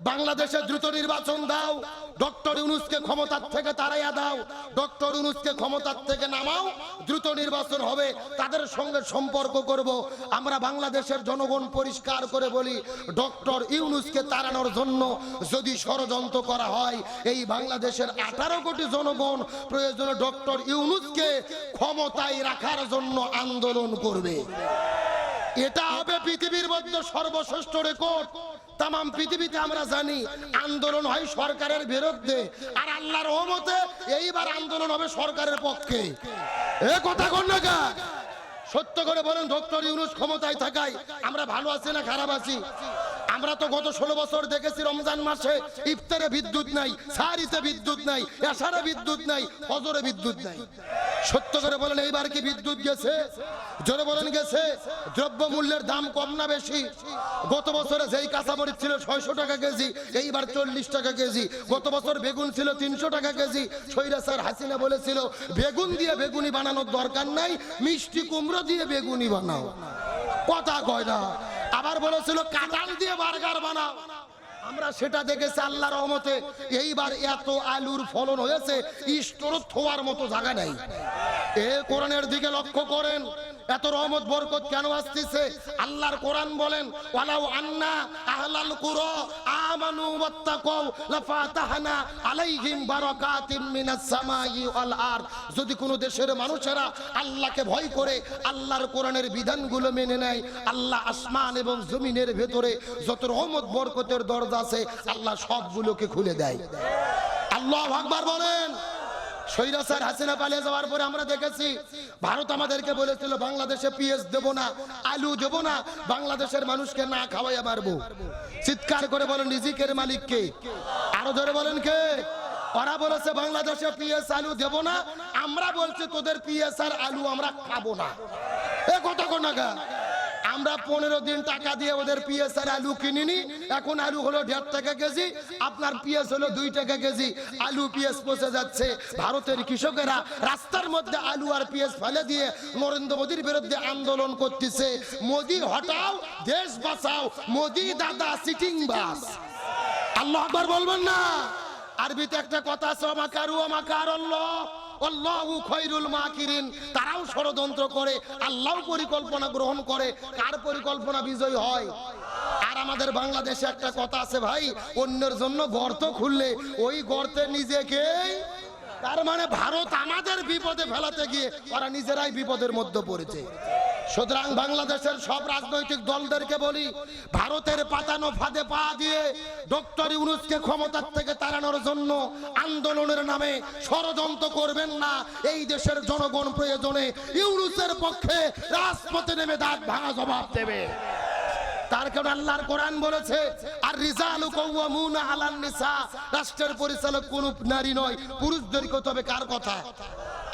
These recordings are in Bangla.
বাংলাদেশে দ্রুত নির্বাচন দাও। ডক্টর ইউনুসকে ক্ষমতার থেকে তাড়াইয়া দাও। ডক্টর ইউনুসকে ক্ষমতার থেকে নামাও। দ্রুত নির্বাচন হবে। তাদের সঙ্গে সম্পর্ক করব। আমরা বাংলাদেশের জনগণ পরিষ্কার করে বলি, ডক্টর ইউনুসকে তাড়ানোর জন্য যদি ষড়যন্ত্র করা হয়, এই বাংলাদেশের আঠারো কোটি জনগণ প্রয়োজনে ডক্টর ইউনুসকে ক্ষমতায় রাখার জন্য আন্দোলন করবে। এটা হবে পৃথিবীর মধ্যে সর্বশ্রেষ্ঠ রেকর্ড। তাম পৃথিবীতে আমরা জানি, আন্দোলন হয় সরকারের বিরুদ্ধে। আর আল্লাহর রহমতে এইবার আন্দোলন হবে সরকারের পক্ষে। এ কথা কোন না সত্য করে বলেন, ডক্টর ইউনুস ক্ষমতায় থাকায় আমরা ভালো আছি না খারাপ আছি? আমরা তো গত ষোলো বছর দেখেছি, রমজান মাসে ইফতারে বিদ্যুৎ নাই, সারিতে বিদ্যুৎ নাই এসারে বিদ্যুৎ নাই, ফজরে বিদ্যুৎ নাই। সত্য করে বলেন, এইবার কি বিদ্যুৎ গেছে? জোরে বলেন, গেছে। দ্রব্য মূল্যের দাম কম না বেশি? গত বছরে যেই কাঁচামরিচ ছিল ছয়শো টাকা কেজি, এইবার চল্লিশ টাকা কেজি। গত বছর বেগুন ছিল তিনশো টাকা কেজি। সৈরা স্যার হাসিনা বলেছিল, বেগুন দিয়ে বেগুনি বানানোর দরকার নাই, মিষ্টি কুমড়ো দিয়ে বেগুনি বানাও। কথা কয় না। আবার বলেছিল, কাঁঠাল দিয়ে বার্গার বানাও। আমরা সেটা দেখেছি আল্লাহ রহমতে। এইবার এত আলুর ফলন হয়েছে ইস্টোর থোয়ার মতো জায়গা নেই। এ কোরআনের দিকে লক্ষ্য করেন। এত রহমত, বরকত কেন আসতেছে? আল্লাহর কোরআন বলেন, ওয়ালাউ আন্না আহলাল কুরা আমানু ওয়াত্তাকাউ লাফাতাহনা আলাইহিম বারাকাতিম মিনাস সামাই ওয়াল আরদ। যদি কোন দেশের মানুষেরা আল্লাহকে ভয় করে, আল্লাহর কোরআনের বিধানগুলো মেনে নেয়, আল্লাহ আসমান এবং জমিনের ভেতরে যত রহমত, বরকতের দরজা আছে, আল্লাহ সবগুলোকে খুলে দেয়। আল্লাহ আকবার বলেন। হাসিনা পালিয়ে যাওয়ার পরে আমরা দেখেছি, ভারত আমাদেরকে বলেছিল, বাংলাদেশে আলু না, বাংলাদেশের মানুষকে না খাওয়াইয়া মারবো। চিৎকার করে বলেন, রিজিকের মালিককে আরও ধরে বলেন, কে? ওরা বলেছে, বাংলাদেশে পিএস আলু দেব না, আমরা বলছি তোদের পিএস আর আলু আমরা খাব না। এ কত কোনাগা আমরা পনেরো দিন টাকা দিয়ে ওদের পিএস আর আলু কিনিনি। এখন আলু হলো দেড় টাকা কেজি, আপনার পিএস হলো দুই টাকা কেজি। আলু পিএস পচে যাচ্ছে। ভারতের কৃষকেরা রাস্তার মধ্যে আলু আর পিএস ফেলে দিয়ে নরেন্দ্র মোদীর বিরুদ্ধে আন্দোলন করতেছে। মোদি, হটাও, দেশ বাঁচাও। মোদি দাদা সিটিং বাস। আল্লাহ আকবার বলবেন না। আরবিতে একটা কথা আছে আমাকারু আমাকার আল্লাহ মাকিরিন। তারাও ষড়যন্ত্র করে আল্লাহ পরিকল্পনা গ্রহণ করে। কার পরিকল্পনা বিজয় হয়? আর আমাদের বাংলাদেশে একটা কথা আছে ভাই, অন্যের জন্য গর্ত খুললে ওই গর্তে নিজেকেই তার মানে ভারত আমাদের বিপদে ফেলাতে গিয়ে ওরা নিজেরাই বিপদের মধ্যে পড়েছে। সুতরাং বাংলাদেশের সব রাজনৈতিক দলদেরকে বলি, ভারতের পাতানো ফাঁদে পা দিয়ে ডক্টর ইউনুসকে ক্ষমতার থেকে তাড়ানোর জন্য আন্দোলনের নামে ষড়যন্ত্র করবেন না। এই দেশের জনগণ প্রয়োজনে ইউনুসের পক্ষে রাজপথে নেমে দাঁত ভাঙা জবাব দেবে। তার কারণ আল্লাহর কোরআন বলেছে, আর রিজালু কওয়ামুনা আলান রাষ্ট্রের পরিচালক কোন নারী নয় পুরুষদেরকে হতে হবে কার কথা?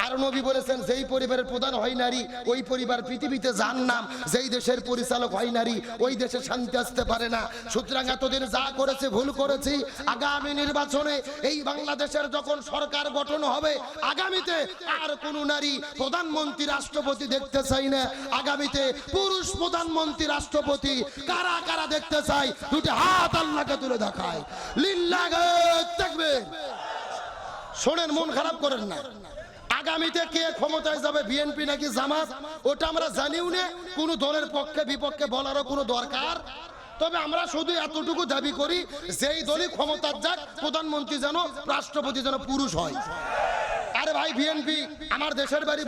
আর নবী বলেছেন, যেই পরিবারের প্রধান হয় নারী, ওই পরিবার পৃথিবীতে যার নাম যেই দেশের পরিচালক হয় নারী, ওই দেশে শান্তি আসতে পারে না। সুতরাং এতদিন যা করেছে, ভুল করেছি, আগামী নির্বাচনে এই বাংলাদেশের যখন সরকার গঠন হবে, আগামীতে আর কোন নারী প্রধানমন্ত্রী, রাষ্ট্রপতি দেখতে চাই না। আগামীতে পুরুষ প্রধানমন্ত্রী, রাষ্ট্রপতি কারা কারা দেখতে চাই দুটি হাত আল্লাহকে তুলে দেখায়। লিল্লাহে তাকবীর। শোনেন, মন খারাপ করেন না। আগামীতে কে ক্ষমতায় যাবে? বিএনপি নাকি জামাত? ওটা আমরা জানিও না। কোন দলের পক্ষে, বিপক্ষে বলারও কোনো দরকার। তবে আমরা শুধু এতটুকু দাবি করি, যেই দলই ক্ষমতার যাক, প্রধানমন্ত্রী যেন, রাষ্ট্রপতি যেন পুরুষ হয়। আমার দেশের বাড়ি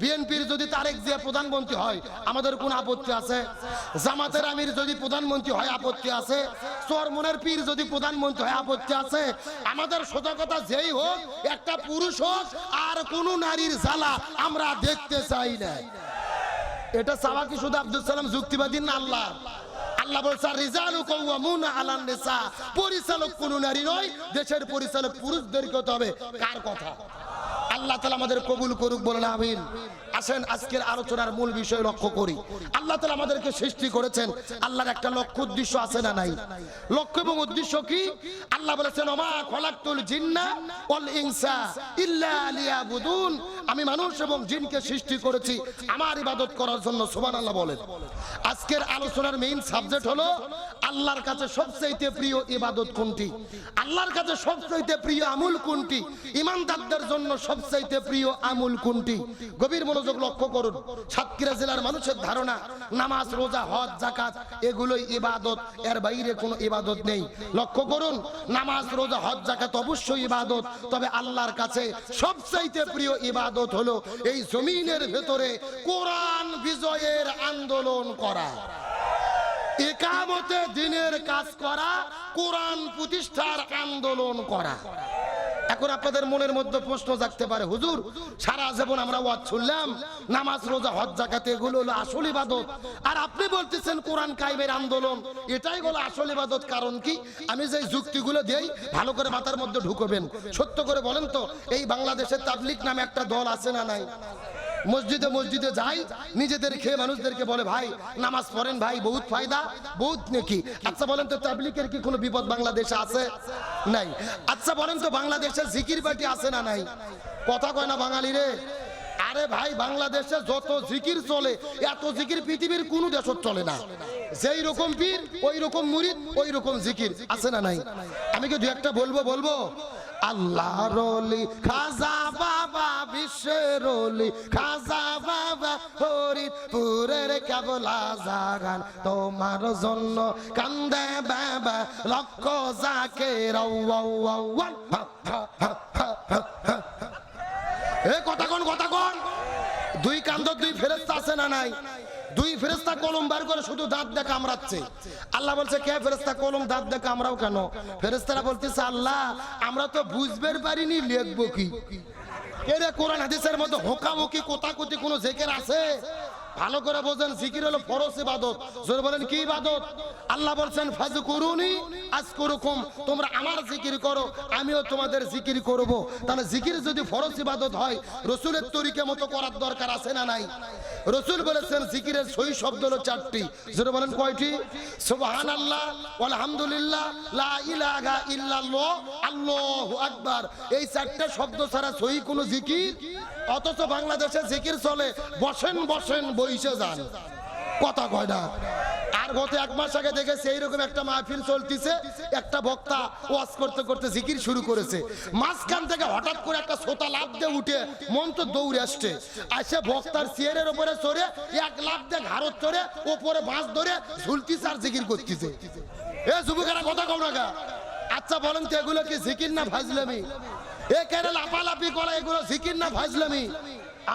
বিএনপির যদি তারেক জিয়া প্রধানমন্ত্রী হয়, আমাদের কোন আপত্তি আছে? জামাতের আমির যদি প্রধানমন্ত্রী হয়, আপত্তি আছে? চরমনের পীর যদি প্রধানমন্ত্রী হয়, আপত্তি আছে? আমাদের কথা যেই হোক, একটা পুরুষ হোক, আর কোন নারীর জ্বালা আমরা দেখতে চাই না। এটা চাওয়া শুধু আব্দুল সালাম যুক্তিবাদী না আল্লাহ? আল্লাহ পরিচালক কোন নারী নয়, দেশের পরিচালক পুরুষদেরকে হতে হবে। কার কথা? আল্লাহ তালা আমাদের কবুল করুক বলেন, আমিন। আসেন, আজকের আলোচনার মূল বিষয় লক্ষ্য করি। আল্লাহ তালা আমাদেরকে সৃষ্টি করেছেন। আল্লাহর একটা লক্ষ্য উদ্দেশ্য আছে না নাই? লক্ষ্য এবং উদ্দেশ্য কি? আল্লাহ বলেছেন, ওমা খলাকতুল জিন্না ওয়াল ইনসা ইল্লা লিয়াবুদুন। আমি মানুষ এবং জিনকে সৃষ্টি করেছি। আমার ইবাদত করার জন্য সুবান আল্লাহ বলেন। আজকের আলোচনার মেইন সাবজেক্ট হলো, আল্লাহর কাছে সবচাইতে প্রিয় ইবাদত কোনটি? আল্লাহর কাছে সবচাইতে প্রিয় আমুল কোনটি? ইমানদারদের জন্য সবচাইতে প্রিয় আমুল কোনটি? গভীর মনোযোগ লক্ষ্য করুন। সাতক্ষীরা জেলার মানুষের ধারণা, নামাজ, রোজা, হজ জাকাত এগুলোই ইবাদত। এর বাইরে কোনো ইবাদত নেই। লক্ষ্য করুন, নামাজ, রোজা, হজ জাকাত অবশ্যই ইবাদত। তবে আল্লাহর কাছে সবচাইতে প্রিয় ইবাদত হলো এই জমিনের ভেতরে কোরআন বিজয়ের আন্দোলন করা। একামতে দিনের কাজ করা, কোরআন প্রতিষ্ঠার আন্দোলন করা। এখন আপনাদের মনের মধ্যে প্রশ্ন জাগতে পারে, হুজুর, সারা জীবন আমরা ওয়াজ শুনলাম, নামাজ, রোজা, হজ জাকাত এগুলো হলো আসল ইবাদত। আর আপনি বলতেছেন কোরআন কাইমের আন্দোলন, এটাই হলো আসল ইবাদত, কারণ কি? আমি যে যুক্তিগুলো দেই, ভালো করে মাথার মধ্যে ঢুকবেন। সত্য করে বলেন তো, এই বাংলাদেশের তাবলিক নামে একটা দল আছে না নাই? মসজিদে মসজিদে যাই, নিজেদের খেয়ে মানুষদেরকে বলে, ভাই, নামাজ পড়েন ভাই, বহুত ফায়দা, বহুত নাকি। আচ্ছা বলেন তো তাবলিকের কি কোনো বিপদ বাংলাদেশে আছে? নাই। আচ্ছা বলেন তো, বাংলাদেশে জিকির পার্টি আছে না নাই? কথা কয় না বাঙালি রে? আরে ভাই, বাংলাদেশে যত জিকির চলে, এত জিকির পৃথিবীর কোন দেশত চলে না। যেই রকম পীর, ওই রকম মুরিদ, ওই রকম জিকির। আছে না নাই? আমি কি দু একটা বলব বলব? আল্লাহ রলি খাজা বাবা বিশ্বের রলি খাজা বাবা ফরিদপুরের কেবলা জাগান তোমার জন্য কান্দে বাবা লক্ষ যাকে এ কথা কোন কথা কোন দুই কান্দর দুই ফেরেস্তা আছে না নাই ফেরেস্তা কলম বার করে শুধু দাঁত দিয়ে কামড়াচ্ছে। আল্লাহ বলছে, কে ফেরেস্তা কলম দাঁত দিয়ে কামড়াও কেন? ফেরেস্তারা বলতেছে, আল্লাহ, আমরা তো বুঝবের পারিনি, লিখব কি? এরে, কোরআন হাদিসের মধ্যে হোকামুখি কোতাকুতি কোনো জেকের আছে? ভালো করে বোঝেন, জিকির হলো ফরজ ইবাদত। জোর বলেন, কি ইবাদত? আল্লাহ বলছেন ফাজু করুনি আজ করুকুম তোমরা আমার জিকির করো, আমিও তোমাদের জিকির করব। তাহলে জিকির যদি ফরজ ইবাদত হয়, রসুলের তরিকে মতো করার দরকার আছে না নাই? রসুল বলেছেন, জিকিরের সই শব্দ হলো চারটি। জোরে বলেন, কয়টি? সুবহান আল্লাহ আলহামদুলিল্লাহ, লা ইলাহা ইল্লাল্লাহ, আল্লাহু আকবার। এই চারটা শব্দ ছাড়া সই কোনো জিকির? অথচ বাংলাদেশে জিকির চলে, বসেন বসেন, বইসে যান। কথা কয় না। গত এক মাস আগে দেখেছি এইরকম একটা মাহফিল চলতিছে। একটা বক্তা ওয়াজ করতে করতে জিকির শুরু করেছে। মাঝখান থেকে হঠাৎ করে একটা সোতা লাভ দিয়ে উঠে মন তো দৌড়ে আসছে। আসে বক্তার চেয়ারের উপরে চড়ে, এক লাভ দিয়ে ঘাড়ত চড়ে, ওপরে বাঁশ ধরে ঝুলতিছে আর জিকির করতেছে। এ যুবকেরা, কথা কও না। আচ্ছা বলেন তো এগুলো কি জিকির না ফাজলামি এ কেন লাপালাপি করা, এগুলো জিকির না ফাজলামি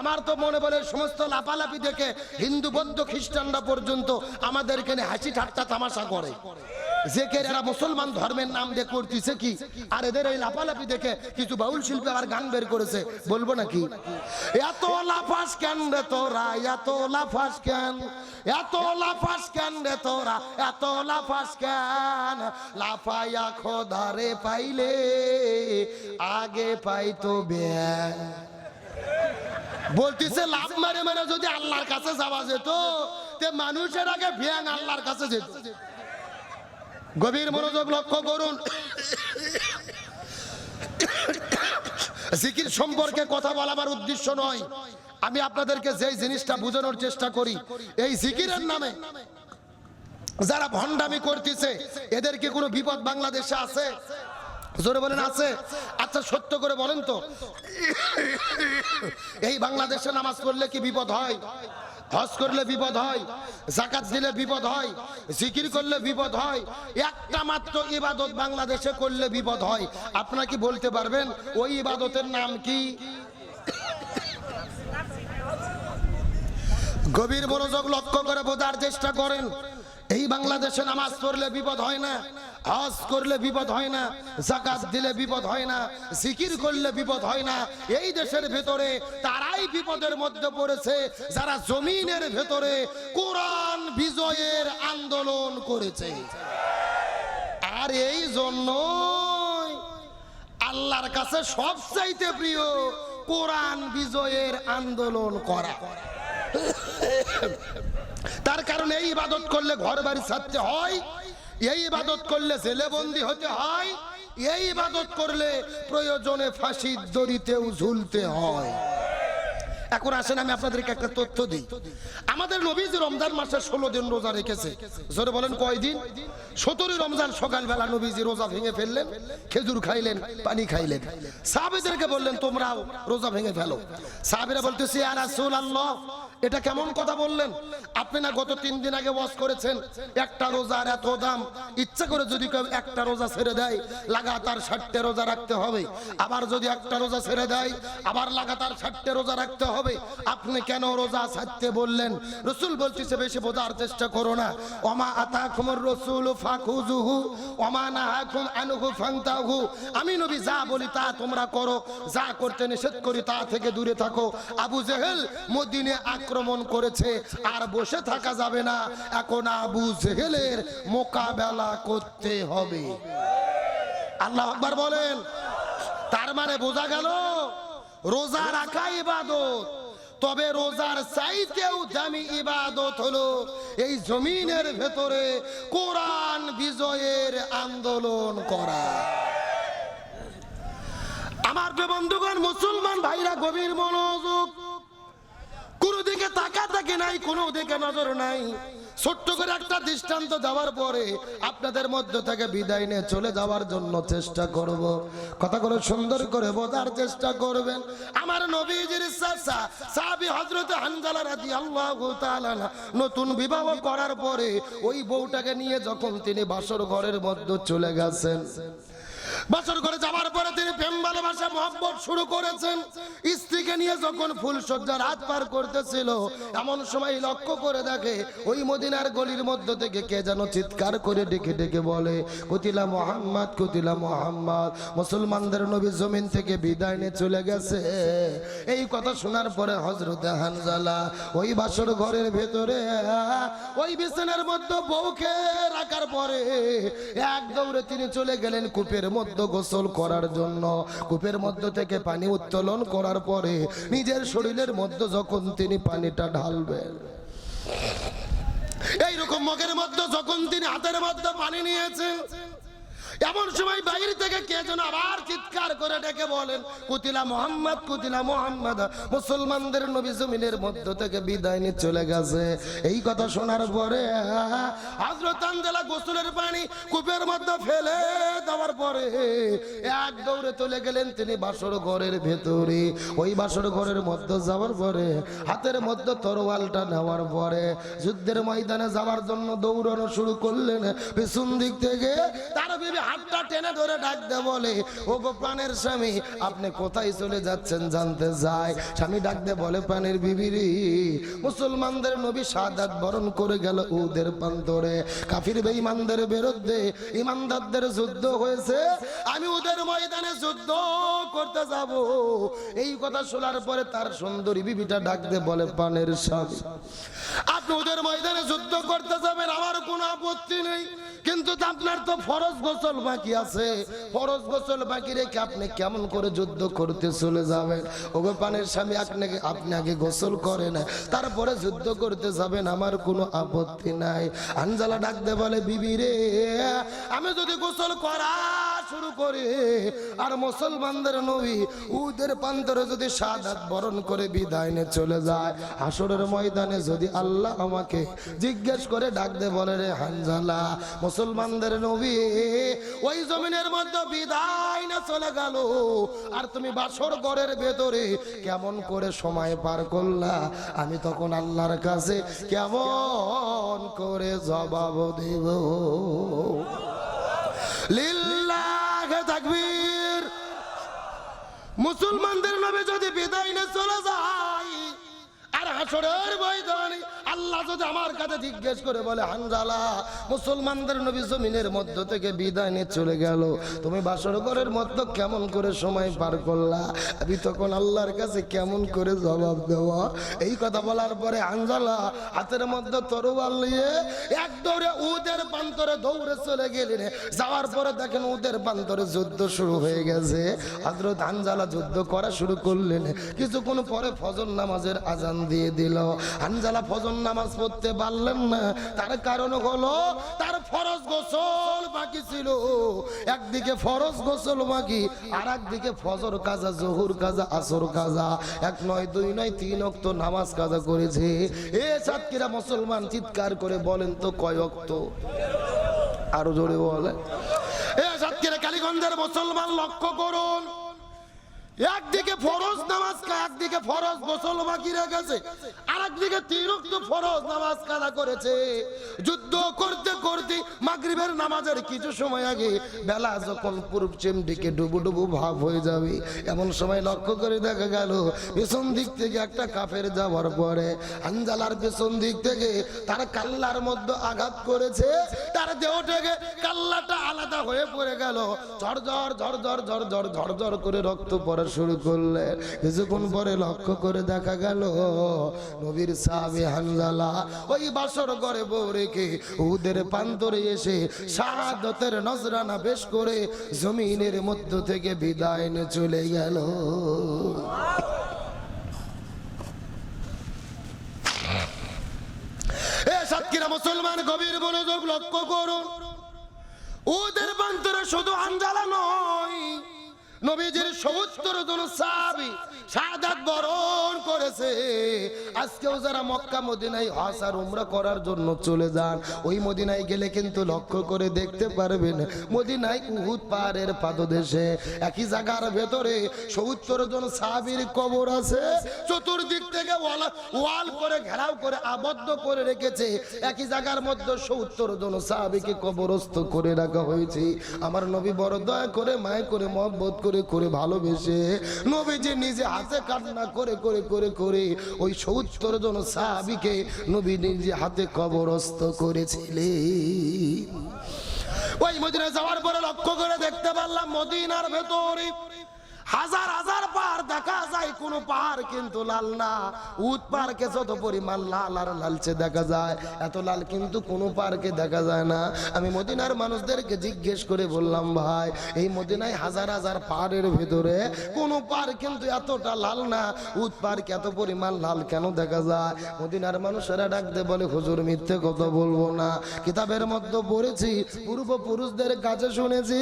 আমার তো মনে বলে সমস্ত লাপালাপি দেখে হিন্দু, বৌদ্ধ, খ্রিস্টানরা পর্যন্ত আমাদের এখানে হাসি ঠাট্টা তামাশা করে। যে কে এরা মুসলমান ধর্মের নাম দিয়ে করতেছে কি? আর এদের এই লাপালাপি দেখে কিছু বাউল শিল্পী আবার গান বের করেছে। বলব নাকি? এত লাফাস কেন রে তোরা? এত লাফাস কেন? এত লাফাস কেন রে তোরা? এত লাফাস কেন? লাফাইয়া খোদারে পাইলে, আগে পাইতো ব্যাগ বলতেছে, লাভ মারে মারে যদি আল্লাহর কাছে যাওয়া যেত, তে মানুষের আগে ভ্যাং আল্লাহর কাছে যেত। গভীর মনোযোগ লক্ষ্য করুন। জিকির সম্পর্কে কথা বলাবার উদ্দেশ্য নয়। আমি আপনাদেরকে যেই জিনিসটা বোঝানোর চেষ্টা করি, এই জিকিরের নামে যারা ভণ্ডামি করতেছে, এদের কি কোনো বিপদ বাংলাদেশে আছে? জোরে বলেন, আছে? আচ্ছা সত্য করে বলেন তো। এই বাংলাদেশে নামাজ পড়লে কি বিপদ হয়? হজ করলে বিপদ হয়? জাকাত দিলে বিপদ হয়? জিকির করলে বিপদ হয়? একটা মাত্র ইবাদত বাংলাদেশে করলে বিপদ হয়। আপনারা কি বলতে পারবেন, ওই ইবাদতের নাম কি? গভীর মনোযোগ লক্ষ্য করে বোঝার চেষ্টা করেন। এই বাংলাদেশে নামাজ পড়লে বিপদ হয় না। হজ করলে বিপদ হয় না জাকাত দিলে বিপদ হয় না, জিকির করলে বিপদ হয় না। এই দেশের ভেতরে তারাই বিপদের মধ্যে পড়েছে, যারা জমিনের ভেতরে কোরআন বিজয়ের আন্দোলন করেছে। আর এই জন্য আল্লাহর কাছে সবচাইতে প্রিয় কোরআন বিজয়ের আন্দোলন করা। তার কারণে এই ইবাদত করলে ঘর বাড়ি ছাড়তে হয় এই ইবাদত করলে জেলে বন্দি হতে হয়, এই ইবাদত করলে প্রয়োজনে ফাঁসির দড়িতেও ঝুলতে হয়। এখন আসেন, আমি আপনাদেরকে একটা তথ্য দিই। আমাদের নবী যে রমজান মাসে ষোলো দিন রোজা রেখেছে। জোরে বলেন কয়দিন সতেরোই রমজান সকালবেলা নবীজি রোজা ভেঙে ফেললেন, খেজুর খাইলেন, পানি খাইলেন। সাহাবেদেরকে বললেন, তোমরাও রোজা ভেঙে ফেলো। সাহাবেরা বলতেছি আর রাসূল আল্লাহ এটা কেমন কথা বললেন? আপনি না গত তিন দিন আগে ওয়াজ করেছেন, একটা রোজার এত দাম। ইচ্ছা করে যদি কেউ একটা রোজা ছেড়ে দেয়, লাগাতার ষাটটা রোজা রাখতে হবে। আবার যদি একটা রোজা ছেড়ে দেয়, আবার লাগাতার ষাটটা রোজা রাখতে হবে। আপনি কেন রোজা ছাড়তে বললেন? রসুল বলতেছে, বেশি বোঝার চেষ্টা করো না। ওমা আতা খুমর রসুল ফাখুজুহু ওমা নাহাকুম আনহু ফান্তাহু। আমি নবী যা বলি তা তোমরা করো, যা করতে নিষেধ করি তা থেকে দূরে থাকো। আবু জেহেল মদিনে আক্রমণ করেছে, আর বসে থাকা যাবে না। এখন আবু জেহেলের মোকাবেলা করতে হবে। আল্লাহ আকবার বলেন। তার মানে বোঝা গেল রোজা রাখা ইবাদত। তবে রোজার চাইতেও দামি ইবাদত হলো এই জমিনের ভেতরে কোরআন বিজয়ের আন্দোলন করা। আমার বন্ধুগণ, মুসলমান ভাইরা, গভীর মনোযোগ। কোনো দিকে তাকা থাকে নাই, কোনো দিকে নজর নাই। ছোট্ট করে একটা দৃষ্টান্ত দেওয়ার পরে আপনাদের মধ্য থেকে বিদায় নিয়ে চলে যাওয়ার জন্য চেষ্টা করব। কথাগুলো সুন্দর করে বোঝার চেষ্টা করবেন। আমার নবীজির চাচা, সাহাবী হযরত হানজালা রাদিয়াল্লাহু তাআলা নতুন বিবাহ করার পরে ওই বউটাকে নিয়ে যখন তিনি বাসর ঘরের মধ্যে চলে গেছেন। বাসর ঘরে যাওয়ার পরে তিনি প্রেম ভালোবাসা, মহব্বত শুরু করেছেন। স্ত্রীকে নিয়ে যখন ফুল সজ্জা রাত পার করতেছিল, এমন সময় লক্ষ্য করে দেখে ওই মদিনার গলির মধ্য থেকে কে যেন চিৎকার করে ডেকে ডেকে বলে, কুতিলা মোহাম্মদ কুতিলা মোহাম্মদ, মুসলমানদের নবী জমিন থেকে বিদায় নিয়ে চলে গেছে। এই কথা শোনার পরে হজরত হানজালা ওই বাসর ঘরের ভেতরে, ওই বিছানার মধ্যে বউকে রাখার পরে এক দৌড়ে তিনি চলে গেলেন কূপের মধ্যে। গোসল করার জন্য। কূপের মধ্য থেকে পানি উত্তোলন করার পরে নিজের শরীরের মধ্যে যখন তিনি পানিটা ঢালবেন, এইরকম মগের মধ্যে যখন তিনি হাতের মধ্যে পানি নিয়েছেন এমন সময় বাইরে থেকে কে যেন আবার চিৎকার করে ডেকে বলেন, কুতিলা মোহাম্মদ কুতিলা মোহাম্মদ, মুসলমানদের নবী জমিনের মধ্য থেকে বিদায় নিয়ে চলে গেছে। এই কথা শোনার পরে গোসলের পানি কূপের মধ্যে ফেলে দেওয়ার পরে এক দৌড়ে চলে গেলেন তিনি বাসর ঘরের ভেতরে। ওই বাসর ঘরের মধ্যে যাওয়ার পরে, হাতের মধ্যে তরোয়ালটা নেওয়ার পরে যুদ্ধের ময়দানে যাওয়ার জন্য দৌড়ানো শুরু করলেন। পেছন দিক থেকে তার বিবি হাতটা টেনে ধরে ডাকতে বলে, ও গো প্রাণের স্বামী, আপনি কোথায় চলে যাচ্ছেন জানতে যায় স্বামী ডাকতে বলে, প্রাণের বিবিরি, মুসলমানদের নবী সাদাত বরণ করে গেল উদের প্রান্তরে। কাফির বেঈমানদের বিরুদ্ধে ইমানদারদের যুদ্ধ হয়েছে। আমি ওদের ময়দানে যুদ্ধ করতে যাব। এই কথা শোনার পরে তার সুন্দরী বিবিটা ডাকতে বলে, প্রাণের স্বামী, আপনি ওদের ময়দানে যুদ্ধ করতে যাবেন, আমার কোনো আপত্তি নেই। কিন্তু আপনার তো ফরজ গোসল বাকি আছে। ফরজ গোসল বাকি রেখে আপনি কেমন করে যুদ্ধ করতে চলে যাবেন? স্বামী আপনাকে আপনি আগে গোসল করেন। তারপরে যুদ্ধ করতে যাবেন, আমার কোনো আপত্তি নাই। আনজালা ডাকতে বলে, বিবি রে, আমি যদি গোসল করা শুরু করি, আর মুসলমানদের নবী উদের প্রান্তরে যদি সাদাত বরণ করে বিদায় চলে যায় হাসরের ময়দানে যদি আল্লাহ আমাকে জিজ্ঞেস করে ডাকতে বলে হানজালা। মুসলমানদের নবী, ওই জমিনের মধ্যে বিদায় না চলে গেল। আর তুমি বাসর ভেতরে কেমন করে সময় পার করলা? আমি তখন আল্লাহর কাছে কেমন করে জবাব দেব? লিল্লাহে মুসলমানদের নবী যদি বিদায় নিয়ে চলে যায়, আর হাসরের ময়দানে আল্লাহ যদি আমার কাছে জিজ্ঞেস করে বলে, হানজালা, মুসলমানদের নবী জমিনের মধ্য থেকে বিদায় নিয়ে চলে গেল। তুমি বাসর ঘরের মধ্যে কেমন করে সময় পার করলা? আমি তখন আল্লাহর কাছে কেমন করে জবাব দেওয়া এই কথা বলার পরে, হানজালা, হাতের মধ্যে তরোয়াল নিয়ে এক দৌড়ে উদের প্রান্তরে দৌড়ে চলে গেলেন। যাওয়ার পরে দেখেন উদের প্রান্তরে যুদ্ধ শুরু হয়ে গেছে। হজরত হানজালা যুদ্ধ করা শুরু করলেন। কিছুক্ষণ পরে ফজর নামাজের আজান দিয়ে দিল। হানজালা ফজর নামাজ পড়তে পারলেন না। তার কারণ হলো, তার ফরজ গোসল বাকি ছিল। একদিকে ফরজ গোসল বাকি আর একদিকে ফজর কাজা, জহুর কাজা, আসর কাজা। এক নয়, দুই নয়, তিন অক্ত নামাজ কাজা করেছে। এ সাতকিরা মুসলমান চিৎকার করে বলেন তো কয় অক্ত আরও জোরে বলে এ সাতক্ষীরা কালীগঞ্জের মুসলমান লক্ষ্য করুন। একদিকে ফরজ নামাজ একদিকে ফরজ গোসল তিরুক্ত ফরজ নামাজ কাদা করেছে। যুদ্ধ করতে করতে মাগরিবের নামাজের কিছু সময় আগে বেলা যখন পূর্ব ডুবু ডুবু ভাব হয়ে যাবে, এমন সময় লক্ষ্য করে দেখা গেল, পেছন দিক থেকে একটা কাফের যাওয়ার পরে আঞ্জালার পেছন দিক থেকে তার কাল্লার মধ্যে আঘাত করেছে, তার দেহ থেকে কাল্লাটা আলাদা হয়ে পড়ে গেল। ঝরঝর ঝরঝর ঝরঝর ঝরঝর করে রক্ত পড়ে শুরু করলে কিছুক্ষণ পরে লক্ষ্য করে দেখা গেল, নবীর সাহাবি হানজালা ওই বাসর ঘরে বউ রেখে উদের প্রান্তরে এসে শাহাদতের নজরানা বেশ করে জমিনের মধ্য থেকে বিদায় নিয়ে চলে গেল। মুসলমান গভীর মনোযোগ লক্ষ্য করুন। ওদের প্রান্তরে শুধু আঞ্জালা নয় নবীজির সত্তর জন সাহাবী শাহাদাত বরণ করেছে। আজকেও যারা মক্কা, মদিনায় হজ আর উমরা করার জন্য চলে যান, ওই মদিনায় গেলে কিন্তু লক্ষ্য করে দেখতে পারবেন মদিনায় উহুদ পাহাড়ের পাদদেশে। একই জায়গার ভেতরে সত্তর জন সাহাবীর কবর আছে, চতুর্দিক থেকে ওয়াল ওয়াল করে ঘেরাও করে আবদ্ধ করে রেখেছে। একই জায়গার মধ্যে সত্তর জন সাহাবীকে কবরস্থ করে রাখা হয়েছে। আমার নবী বড় দয়া করে, মায় করে, মহব্বত করে করে করে ভালোবেসে নবীজি নিজে হাতে কান্না করে করে করে করে ওই সত্তর জন সাহাবিকে নবী নিজে হাতে কবরস্থ করেছিলে ওই মদিনায় যাওয়ার পরে লক্ষ্য করে দেখতে পারলাম মদিনার ভেতরে হাজার হাজার পাহাড় দেখা যায়, কোন পাহাড় কিন্তু লাল না। উট পার্কে যত পরিমাণ লাল আর লালচে দেখা যায়, এত লাল কিন্তু কোনো পার্কে দেখা যায় না। আমি মদিনার মানুষদেরকে জিজ্ঞেস করে বললাম, ভাই, এই মদিনায় হাজার হাজার পাহাড়ের ভেতরে কোনো পাহাড় কিন্তু এতটা লাল না। উট পার্ক এত পরিমাণ লাল কেন দেখা যায়? মদিনার মানুষেরা ডাকতে বলে, হুজুর, মিথ্যে কথা বলব না। কিতাবের মধ্যে পড়েছি, পূর্বপুরুষদের কাছে শুনেছি,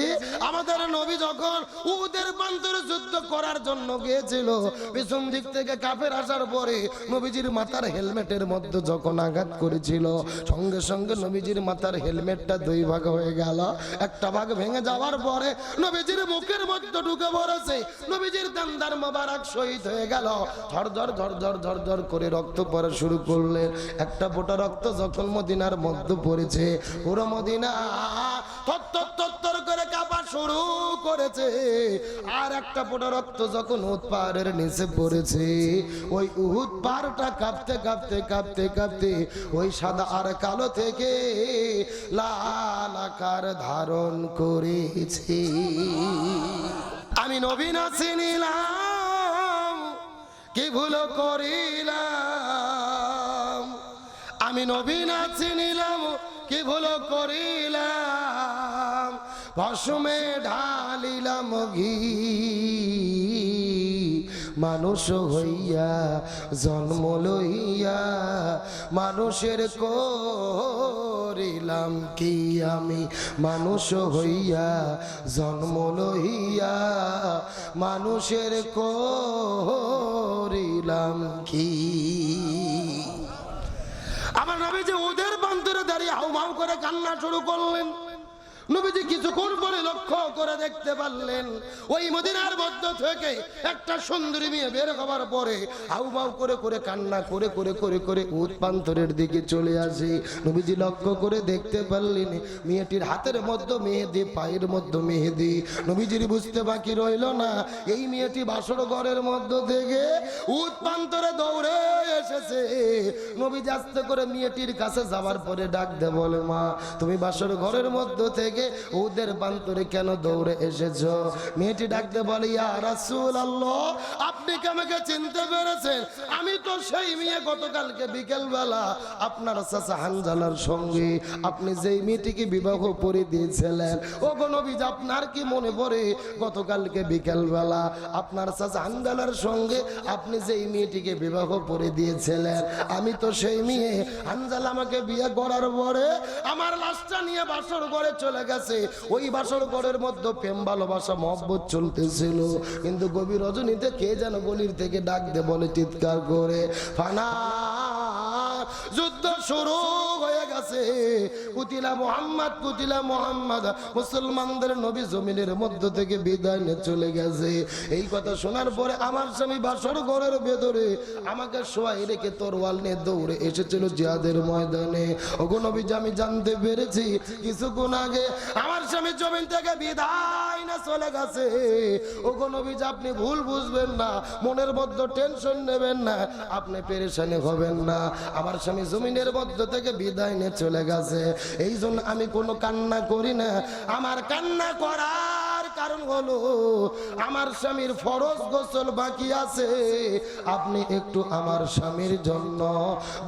আমাদের নবী যখন উদের প্রান্তরে যুদ্ধ করার জন্য গিয়েছিল। পিছন দিক থেকে কাফের আসার পরে নবীজির মাথার হেলমেটের মধ্যে যখন আঘাত করেছিল, সঙ্গে সঙ্গে নবীজির মাথার হেলমেটটা দুই ভাগ হয়ে গেল। একটা ভাগ ভেঙে যাওয়ার পরে নবীজির মুখের মধ্যে ঢুকে পড়েছে। নবীজির দান্দার মোবারক শহীদ হয়ে গেল। ঝর ঝর ঝর ঝর ঝর ঝর করে রক্ত পড়া শুরু করলেন। একটা ফোঁটা রক্ত যখন মদিনার মধ্যে পড়েছে, পুরো মদিনা কাপা শুরু করেছে। আর একটা ফোঁটা রক্ত যখন উহুদ পাহাড়ের নিচে পড়েছে, ওই উহুদ পাহাড়টা কাঁপতে কাঁপতে কাঁপতে কাঁপতে ওই সাদা আর কালো থেকে লাল আকার ধারণ করেছে। আমি নবীন চিনিলাম কি ভুল করিলাম? আমি নবীন চিনিলাম কি ভুল করিলাম? ভসমে ঢালিলাম ঘি। মানুষ হইয়া, জন্ম লইয়া, মানুষের করিলাম কি আমি? মানুষ হইয়া, জন্ম লইয়া, মানুষের করিলাম কি? আমার নবী যে ওদের বান্তরে দাঁড়িয়ে হাউমাউ করে কান্না শুরু করলেন। নবীজি কিছুক্ষণ পরে লক্ষ্য করে দেখতে পারলেন, ওই মদিনার মধ্য থেকে একটা সুন্দরী মেয়ে বের হবার পরে হাউমাউ করে করে কান্না করে করে করে করে উৎপান্তরের দিকে চলে আসে। নবীজি লক্ষ্য করে দেখতে পারলেন, মেয়েটির হাতের মধ্যে মেহেদি, পায়ের মধ্যে মেহেদি। নবীজির বুঝতে বাকি রইল না, এই মেয়েটি বাসর ঘরের মধ্য থেকে উৎপান্তরে দৌড়ে এসেছে। নবীজি আস্তে করে মেয়েটির কাছে যাওয়ার পরে ডাক দে বলে, মা, তুমি বাসর ঘরের মধ্য থেকে ওদের বান্তরে কেন দৌড়ে এসেছ? মেয়েটি ডাকতে বলে, ইয়া রাসূল আল্লাহ আপনি কি আমাকে চিনতে পেরেছেন? আমি তো সেই মেয়ে গতকালকে বিকেল বেলা আপনার চাচা হানজালার সঙ্গে আপনি যেই মেয়েটিকে বিবাহ করে দিয়েছিলেন। ও নবীজ আপনার কি মনে পড়ে? গতকালকে বিকেল বেলা আপনার চাচা হানজালার সঙ্গে আপনি যেই মেয়েটিকে বিবাহ করে দিয়েছিলেন। আমি তো সেই মেয়ে। আঞ্জাল আমাকে বিয়ে করার পরে আমার লাশটা নিয়ে বাসর ঘরে চলে গেছে। ওই বাসর ঘরের মধ্যে প্রেম, ভালোবাসা, মহব্বত চলতেছিল। কিন্তু গভীর রজনীতে কে যেন গলির থেকে ডাক দে বলে, চিৎকার করে, ফানা, যুদ্ধ শুরু হয়ে গেছে কুতিলা মোহাম্মদ কুতিলা মোহাম্মদ, মুসলমানদের নবী জমিনের মধ্য থেকে বিদায় নিয়ে চলে গেছে। এই কথা শোনার পরে আমার স্বামী বাসর ঘরের ভেতরে আমাকে শোয়াই রেখে তরোয়াল নিয়ে দৌড়ে এসেছিল জিয়াদের ময়দানে। ওগো নবী যে আমি জানতে পেরেছি কিছুক্ষণ আগে আমার স্বামী জমিন থেকে বিদায় না চলে গেছে। ওগো নবী যে আপনি ভুল বুঝবেন না, মনের মধ্যে টেনশন নেবেন না, আপনি পেরেশানি হবেন না। আমার স্বামী জমিনের মধ্য থেকে বিদায় নিয়ে চলে গেছে। এই জন্য আমি কোনো কান্না করি না। আমার কান্না করার কারণ হলো, আমার স্বামীর ফরজ গোসল বাকি আছে। আপনি একটু আমার স্বামীর জন্য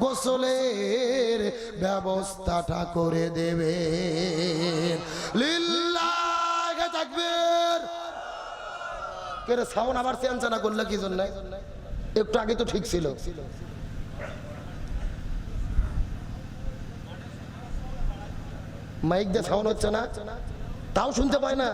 গোসলের ব্যবস্থাটা করে দেবেন। লিল্লাহে তাকবীর। কেরে সাউন্ড আবার চেঞ্চানা করলে কি জন্য? একটু আগে তো ঠিক ছিল। মাইক দিয়ে সাউন্ড হচ্ছে না। তাও শুনতে পায় না।